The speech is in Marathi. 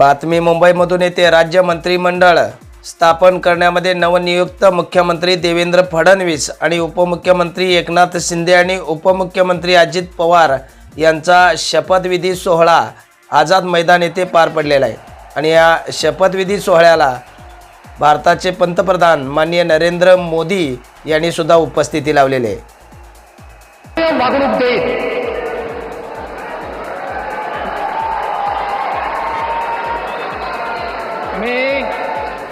बातमी मुंबईमधून येते. राज्य मंत्रिमंडळ स्थापन करण्यामध्ये नवनियुक्त मुख्यमंत्री देवेंद्र फडणवीस आणि उपमुख्यमंत्री एकनाथ शिंदे आणि उपमुख्यमंत्री अजित पवार यांचा शपथविधी सोहळा आझाद मैदान येथे पार पडलेला आहे. आणि या शपथविधी सोहळ्याला भारताचे पंतप्रधान माननीय नरेंद्र मोदी यांनी सुद्धा उपस्थिती लावलेली आहे.